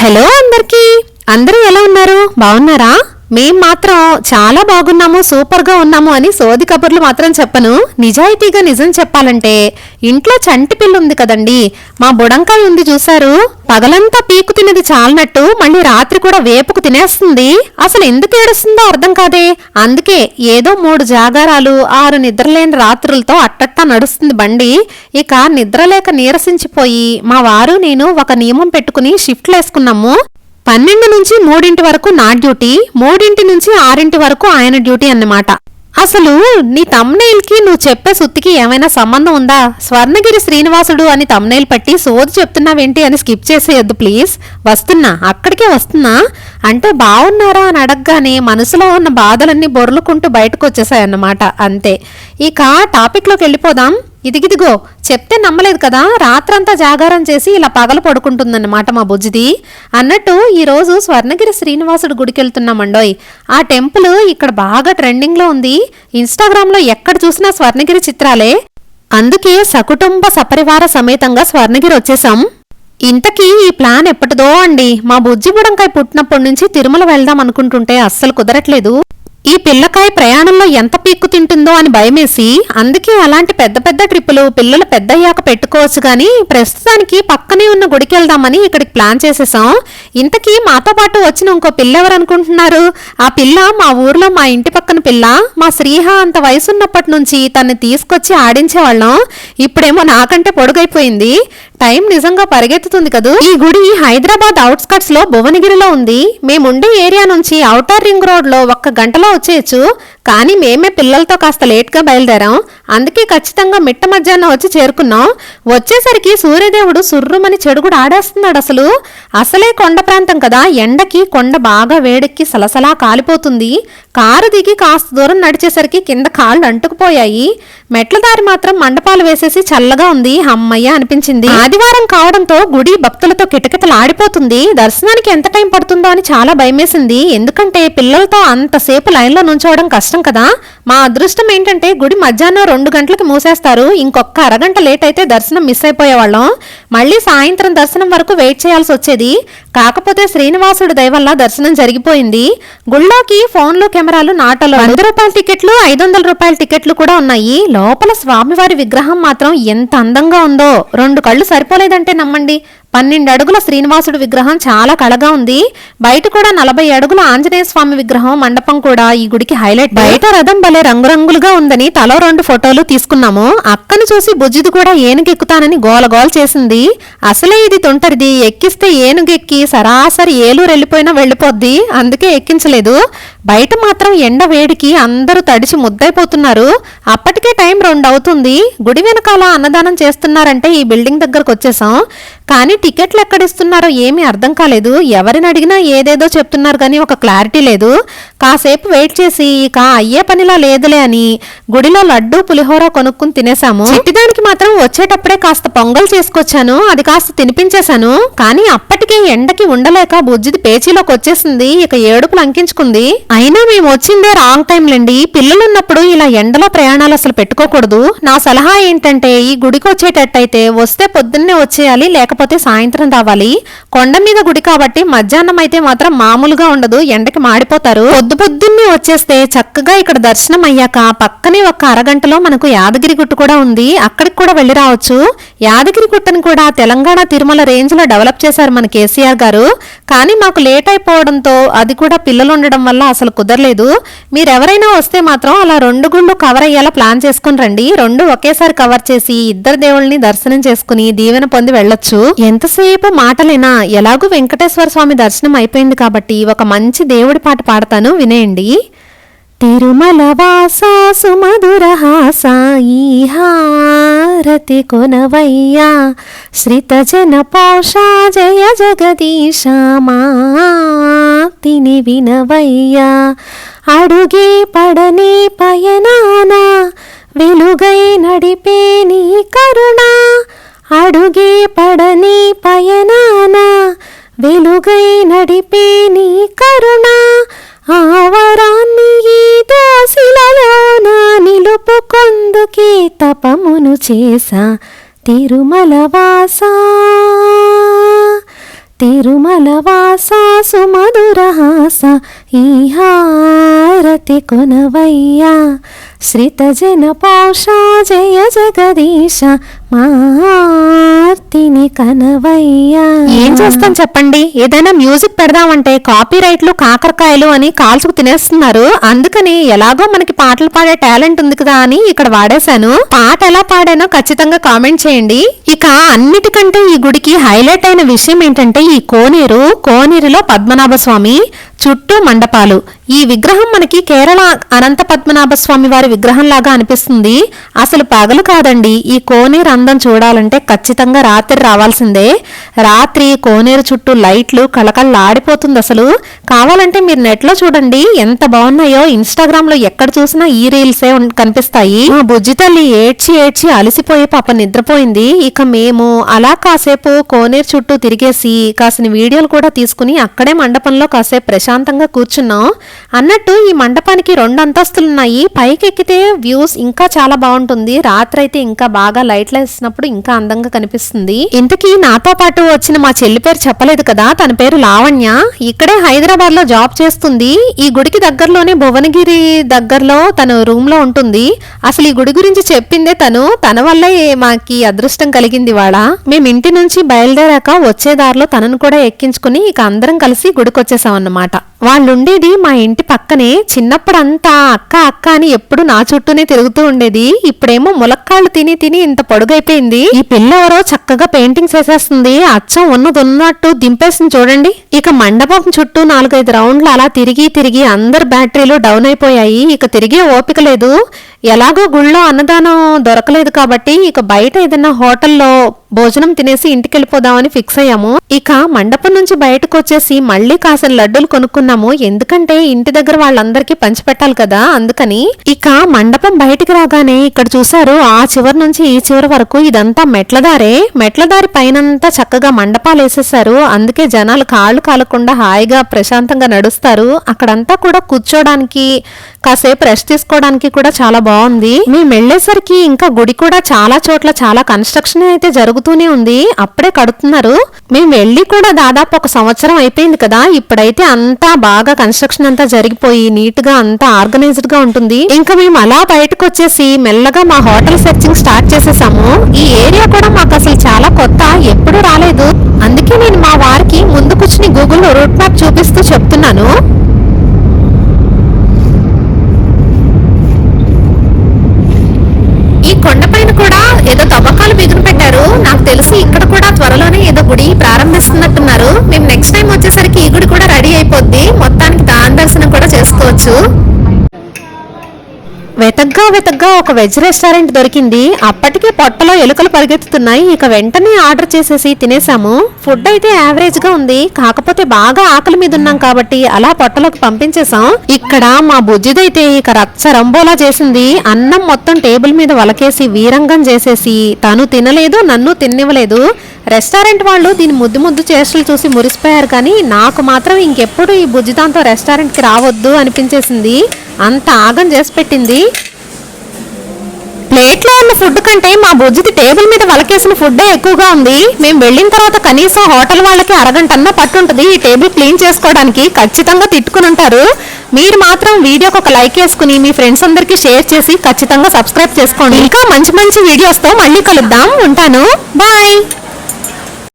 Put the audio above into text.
Hello అందరికీ. అందరూ ఎలా ఉన్నారు? బాగున్నారా? మేం మాత్రం చాలా బాగున్నాము సూపర్గా ఉన్నాము అని సోది కబుర్లు మాత్రం చెప్పను. నిజాయితీగా నిజం చెప్పాలంటే ఇంట్లో చంటి పిల్ల ఉంది కదండి. మా బుడంకాయ ఉంది చూశారు. పగలంతా పీకు తినేది చాలనట్టు మళ్ళీ రాత్రి కూడా వేపుకు తినేస్తుంది. అసలు ఎందుకు ఏడుస్తుందో అర్థం కాదే. అందుకే ఏదో మూడు జాగారాలు ఆరు నిద్రలేని రాత్రులతో అట్టట్టా నడుస్తుంది బండి. ఇక నిద్రలేక నీరసించిపోయి మా వారు నేను ఒక నియమం పెట్టుకుని షిఫ్ట్లు వేసుకున్నాము. పన్నెండు నుంచి మూడింటి వరకు నా డ్యూటీ మూడింటి నుంచి ఆరింటి వరకు ఆయన డ్యూటీ అన్నమాట. అసలు నీ తమ్నైల్కి నువ్వు చెప్పే సుత్తికి ఏమైనా సంబంధం ఉందా? స్వర్ణగిరి శ్రీనివాసుడు అని తమ్నైల్ పట్టి సోది చెప్తున్నావేంటి అని స్కిప్ చేసేయద్దు ప్లీజ్ వస్తున్నా అక్కడికే వస్తున్నా. అంటే బాగున్నారా అని అడగగానే మనసులో ఉన్న బాధలన్నీ బొర్లుకుంటూ బయటకు వచ్చేసాయన్నమాట అంతే. ఇక టాపిక్లోకి వెళ్ళిపోదాం. ఇదిగిదిగో చెప్తే నమ్మలేదు కదా రాత్రంతా జాగారం చేసి ఇలా పగలు పడుకుంటుందన్నమాట మా బుజ్జిది. అన్నట్టు ఈరోజు స్వర్ణగిరి శ్రీనివాసుడు గుడికి వెళ్తున్నామండోయ్ ఆ టెంపుల్ ఇక్కడ బాగా ట్రెండింగ్లో ఉంది. ఇన్స్టాగ్రామ్లో ఎక్కడ చూసినా స్వర్ణగిరి చిత్రాలే. అందుకే సకుటుంబ సపరివార సమేతంగా స్వర్ణగిరి వచ్చేసాం ఇంతకీ ఈ ప్లాన్ ఎప్పటిదో అండి. మా బుజ్జి బుడంకాయ పుట్టినప్పటి నుంచి తిరుమల వెళ్దాం అనుకుంటుంటే అస్సలు కుదరట్లేదు. ఈ పిల్లకాయ ప్రయాణంలో ఎంత పీక్కు తింటుందో అని భయమేసి అందుకే అలాంటి పెద్ద పెద్ద ట్రిప్పులు పిల్లలు పెద్దయ్యాక పెట్టుకోవచ్చు కానీ ప్రస్తుతానికి పక్కనే ఉన్న గుడికి వెళ్దామని ఇక్కడికి ప్లాన్ చేసేసాం ఇంతకీ మాతో పాటు వచ్చిన ఇంకో పిల్ల ఎవరు అనుకుంటున్నారు? ఆ పిల్ల మా ఊర్లో మా ఇంటి పక్కన పిల్ల మా శ్రీహ అంత వయసున్నప్పటి నుంచి తన్ని తీసుకొచ్చి ఆడించేవాళ్ళం. ఇప్పుడేమో నాకంటే పొడుగైపోయింది. టైం నిజంగా పరిగెత్తుతుంది కదూ? ఈ గుడి హైదరాబాద్ అవుట్స్కట్స్లో భువనగిరిలో ఉంది. మేముండే ఏరియా నుంచి అవుటర్ రింగ్ రోడ్లో ఒక్క గంటలో వచ్చేయచ్చు. కానీ మేమే పిల్లలతో కాస్త లేట్గా బయలుదేరాం. అందుకే ఖచ్చితంగా మిట్ట మధ్యాహ్నం వచ్చి చేరుకున్నాం. వచ్చేసరికి సూర్యదేవుడు సుర్రుమని చెడుగుడు ఆడేస్తున్నాడు అసలు. అసలే కొండ ప్రాంతం కదా. ఎండకి కొండ బాగా వేడెక్కి సలసలా కాలిపోతుంది. కారు దిగి కాస్త దూరం నడిచేసరికి కింద కాళ్ళు అంటుకుపోయాయి. మెట్ల దారి మాత్రం మండపాలు వేసేసి చల్లగా ఉంది. అమ్మయ్య అనిపించింది. ఆదివారం కావడంతో గుడి భక్తులతో కిటకితలాడిపోతుంది దర్శనానికి ఎంత టైం పడుతుందో అని చాలా భయమేసింది. ఎందుకంటే పిల్లలతో అంతసేపు లైన్లో నుంచోవడం కష్టం కదా. మా అదృష్టం ఏంటంటే గుడి మధ్యాహ్నం రెండు గంటలకు మూసేస్తారు. ఇంకొక అరగంట లేట్ అయితే దర్శనం మిస్ అయిపోయేవాళ్ళం. మళ్ళీ సాయంత్రం దర్శనం వరకు వెయిట్ చేయాల్సి వచ్చేది. కాకపోతే శ్రీనివాసుడి దయవల్ల దర్శనం జరిగిపోయింది. గుళ్ళోకి ఫోన్లు కెమెరాలు నాటలు వంద రూపాయల టికెట్లు ఐదు వందల రూపాయల టికెట్లు కూడా ఉన్నాయి. లోపల స్వామివారి విగ్రహం మాత్రం ఎంత అందంగా ఉందో. రెండు కళ్ళు సరిపోలేదంటే నమ్మండి. పన్నెండు అడుగుల శ్రీనివాసుడు విగ్రహం చాలా కళగా ఉంది. బయట కూడా నలభై అడుగుల ఆంజనేయ స్వామి విగ్రహం మండపం కూడా ఈ గుడికి హైలైట్. బయట రథం భలే రంగురంగులుగా ఉందని తలో రెండు ఫోటోలు తీసుకున్నాము. అక్కను చూసి బుజ్జిది కూడా ఏనుగెక్కుతానని గోలగోల చేసింది. అసలే ఇది తుంటరిది. ఎక్కిస్తే ఏనుగెక్కి సరాసరి ఏలూరు వెళ్ళిపోయినా వెళ్ళిపోద్ది. అందుకే ఎక్కించలేదు. బయట మాత్రం ఎండ వేడికి అందరూ తడిచి ముద్దైపోతున్నారు. అప్పటికే టైం రెండు అవుతుంది గుడి వెనకాల అన్నదానం చేస్తున్నారంటే ఈ బిల్డింగ్ దగ్గరకు వచ్చేసాం. కానీ టికెట్లు ఎక్కడిస్తున్నారో ఏమీ అర్థం కాలేదు. ఎవరిని అడిగినా ఏదేదో చెప్తున్నారు కానీ ఒక క్లారిటీ లేదు. కాసేపు వెయిట్ చేసి ఇక అయ్యే పనిలా లేదులే అని గుడిలో లడ్డు పులిహోర కొనుక్కుని తినేసాము చిట్టిదానికి మాత్రం వచ్చేటప్పుడే కాస్త పొంగల్ చేసుకొచ్చాను. అది కాస్త తినిపించేశాను. కానీ అప్పటికే ఎండకి ఉండలేక బుజ్జిది పేచీలోకి వచ్చేసింది. ఇక ఏడుపులు అంకించుకుంది. అయినా మేము వచ్చిందే రాంగ్ టైంలండి. పిల్లలున్నప్పుడు ఇలా ఎండలో ప్రయాణాలు అసలు పెట్టుకోకూడదు. నా సలహా ఏంటంటే ఈ గుడికి వచ్చేటట్టయితే వస్తే పొద్దున్నే వచ్చేయాలి లేకపోతే సాయంత్రం రావాలి. కొండ మీద గుడి కాబట్టి మధ్యాహ్నం అయితే మాత్రం మామూలుగా ఉండదు. ఎండకి మాడిపోతారు. పొద్దు పొద్దున్నే వచ్చేస్తే చక్కగా ఇక్కడ దర్శనం అయ్యాక పక్కనే ఒక అరగంటలో మనకు యాదగిరి గుట్ట కూడా ఉంది. అక్కడికి కూడా వెళ్ళి రావచ్చు. యాదగిరి గుట్టను కూడా తెలంగాణ తిరుమల రేంజ్లో డెవలప్ చేశారు మన కేసీఆర్ గారు. కానీ మాకు లేట్ అయిపోవడంతో అది కూడా పిల్లలు ఉండడం వల్ల అసలు కుదరలేదు. మీరెవరైనా వస్తే మాత్రం అలా రెండు గుళ్ళు కవర్ అయ్యేలా ప్లాన్ చేసుకుని రండి. రెండు ఒకేసారి కవర్ చేసి ఇద్దరు దేవుళ్ళని దర్శనం చేసుకుని దీవెన పొంది వెళ్ళొచ్చు. ఎంతసేపు మాటలేనా? ఎలాగూ వెంకటేశ్వర స్వామి దర్శనం అయిపోయింది కాబట్టి ఒక మంచి దేవుడి పాట పాడతాను. వినేయండి తిరుమల వాసా సుమధుర హాసాయి హారతి కొనవయ్యా శ్రితజన పోషా జయ జగదీశ మాతిని వినవయ్యా. అడుగే పడనే పయనాన వెలుగై నడిపే నీ కరుణ. అడుగే పడనే పయనాన వెలుగై నడిపే నీ కరుణ. ఆవరాన్ని ఈ దోసిలలోన నిలుపుకొందుకే తపమును చేసా. తిరుమల వాసా తిరుమల వాస సుమధురహాస ఈ హారతి కొనవయ్యా. శ్రితజన పౌష జయ జగదీశ మార్తిని కనవయ్యా. ఏం చేస్తాం చెప్పండి? ఏదైనా మ్యూజిక్ పెడదామంటే కాపీ రైట్లు కాకరకాయలు అని కాల్చుకు తినేస్తున్నారు. అందుకని ఎలాగో మనకి పాటలు పాడే టాలెంట్ ఉంది కదా అని ఇక్కడ వాడేశాను. పాట ఎలా పాడానో ఖచ్చితంగా కామెంట్ చేయండి. ఇక అన్నిటికంటే ఈ గుడికి హైలైట్ అయిన విషయం ఏంటంటే ఈ కోనేరు కోనేరులో పద్మనాభ స్వామి చుట్టూ మండపాలు. ఈ విగ్రహం మనకి కేరళ అనంత పద్మనాభ స్వామి వారి విగ్రహం లాగా అనిపిస్తుంది. అసలు పగలు కాదండి. ఈ కోనేరు అందం చూడాలంటే ఖచ్చితంగా రాత్రి రావాల్సిందే. రాత్రి కోనేరు చుట్టూ లైట్లు కళకళలాడిపోతుంది అసలు. కావాలంటే మీరు నెట్లో చూడండి. ఎంత బాగున్నాయో. ఇన్స్టాగ్రామ్లో ఎక్కడ చూసినా ఈ రీల్సే కనిపిస్తాయి. మా బుజ్జి తల్లి ఏడ్చి ఏడ్చి అలసిపోయి పాప నిద్రపోయింది. ఇక మేము అలా కాసేపు కోనేరు చుట్టూ తిరిగేసి కాసిన వీడియోలు కూడా తీసుకుని అక్కడే మండపంలో కాసేపు ప్రశాంతంగా కూర్చున్నాం. అన్నట్టు ఈ మండపానికి రెండు అంతస్తులు ఉన్నాయి వ్యూస్ ఇంకా చాలా బాగుంటుంది. రాత్రి అయితే ఇంకా బాగా లైట్లు వేసినప్పుడు ఇంకా అందంగా కనిపిస్తుంది. ఇంతకీ నాతో పాటు వచ్చిన మా చెల్లి పేరు చెప్పలేదు కదా. తన పేరు లావణ్య. ఇక్కడే హైదరాబాద్లో జాబ్ చేస్తుంది. ఈ గుడికి దగ్గరలోనే భువనగిరి దగ్గరలో తను రూమ్లో ఉంటుంది. అసలు ఈ గుడి గురించి చెప్పిందే తను. తన వల్లే మాకి అదృష్టం కలిగింది వాళ్ళ మేము ఇంటి నుంచి బయలుదేరాక వచ్చే దారిలో తనను కూడా ఎక్కించుకుని ఇక అందరం కలిసి గుడికి వచ్చేసాం అన్నమాట వాళ్ళుండేది మా ఇంటి పక్కనే. చిన్నప్పుడంతా అక్క అక్క అని ఎప్పుడు నా చుట్టూనే తిరుగుతూ ఉండేది. ఇప్పుడేమో ములక్కాళ్ళు తిని తిని ఇంత పొడుగైపోయింది. ఈ పిల్ల ఎవరో చక్కగా పెయింటింగ్స్ వేసేస్తుంది. అచ్చం ఉన్నది ఉన్నట్టు దింపేసింది చూడండి. ఇక మండపం చుట్టూ నాలుగైదు రౌండ్లు అలా తిరిగి తిరిగి అందరు బ్యాటరీలు డౌన్ అయిపోయాయి. ఇక తిరిగే ఓపిక లేదు. ఎలాగో గుళ్ళో అన్నదానం దొరకలేదు కాబట్టి ఇక బయట ఏదైనా హోటల్లో భోజనం తినేసి ఇంటికి వెళ్ళిపోదామని ఫిక్స్ అయ్యాము. ఇక మండపం నుంచి బయటకు వచ్చేసి మళ్ళీ కాసిన లడ్డూలు కొనుక్కున్నాము. ఎందుకంటే ఇంటి దగ్గర వాళ్ళందరికీ పంచిపెట్టాలి కదా అందుకని ఇక మండపం బయటికి రాగానే ఇక్కడ చూసారు ఆ చివరి నుంచి ఈ చివరి వరకు ఇదంతా మెట్లదారే. మెట్లదారి పైనంతా చక్కగా మండపాలు వేసేసారు అందుకే జనాలు కాళ్ళు కాలకుండా హాయిగా ప్రశాంతంగా నడుస్తారు. అక్కడంతా కూడా కూర్చోడానికి కాసేపు రెస్ట్ తీసుకోవడానికి కూడా చాలా బాగుంది. మేము వెళ్ళేసరికి ఇంకా గుడి కూడా చాలా చోట్ల చాలా కన్స్ట్రక్షన్ అయితే జరుగుతూనే ఉంది. అప్పుడే కడుతున్నారు. మేము వెళ్ళి కూడా దాదాపు ఒక సంవత్సరం అయిపోయింది కదా. ఇప్పుడైతే అంతా బాగా కన్స్ట్రక్షన్ అంతా జరిగిపోయి నీట్గా అంతా ఆర్గనైజ్డ్గా ఉంటుంది. ఇంకా మేము అలా బయటకు వచ్చేసి మెల్లగా మా హోటల్ సెర్చింగ్ స్టార్ట్ చేసేసాము. ఈ ఏరియా కూడా మాకు అసలు చాలా కొత్త. ఎప్పుడూ రాలేదు. అందుకే నేను మా వారికి ముందు కూర్చుని గూగుల్లో రూట్ మ్యాప్ చూపిస్తూ చెప్తున్నాను ఈ కొండపైన కూడా ఏదో తవ్వకాలు బిగులు పెట్టారు. నాకు తెలిసి ఇక్కడ కూడా త్వరలోనే ఏదో గుడి ప్రారంభిస్తున్నట్టున్నారు. మేము నెక్స్ట్ టైం వచ్చేసరికి ఈ గుడి కూడా రెడీ అయిపోద్ది. మొత్తానికి దాని దర్శనం కూడా చేసుకోవచ్చు. వెతగ్గా వెతగ్గా ఒక వెజ్ రెస్టారెంట్ దొరికింది. అప్పటికే పొట్టలో ఎలుకలు పరిగెత్తుతున్నాయి. ఇక వెంటనే ఆర్డర్ చేసేసి తినేసాము ఫుడ్ అయితే యావరేజ్గా ఉంది. కాకపోతే బాగా ఆకలి మీద ఉన్నాం కాబట్టి అలా పొట్టలోకి పంపించేసాం ఇక్కడ మా బుజ్జిదైతే ఇక రచ్చ రంబోలా చేసింది. అన్నం మొత్తం టేబుల్ మీద వలకేసి వీరంగం చేసేసి తను తినలేదు నన్ను తినివ్వలేదు రెస్టారెంట్ వాళ్ళు దీని ముద్దు ముద్దు చేష్టలు చూసి మురిసిపోయారు కానీ నాకు మాత్రం ఇంకెప్పుడు ఈ బుజ్జిదాంతో రెస్టారెంట్కి రావద్దు అనిపించేసింది. అంత ఆగం చేసి పెట్టింది. ప్లేట్లో ఉన్న ఫుడ్ కంటే మా బుజ్జిది టేబుల్ మీద వలకేసిన ఫుడ్డే ఎక్కువగా ఉంది. మేము వెళ్ళిన తర్వాత కనీసం హోటల్ వాళ్ళకి అరగంటన్నా పట్టుంటుంది ఈ టేబుల్ క్లీన్ చేసుకోవడానికి. ఖచ్చితంగా తిట్టుకుని ఉంటారు. మీరు మాత్రం వీడియోకి ఒక లైక్ వేసుకుని మీ ఫ్రెండ్స్ అందరికీ షేర్ చేసి ఖచ్చితంగా సబ్స్క్రైబ్ చేసుకోండి. ఇంకా మంచి మంచి వీడియోస్తో మళ్ళీ కలుద్దాం. ఉంటాను. బాయ్.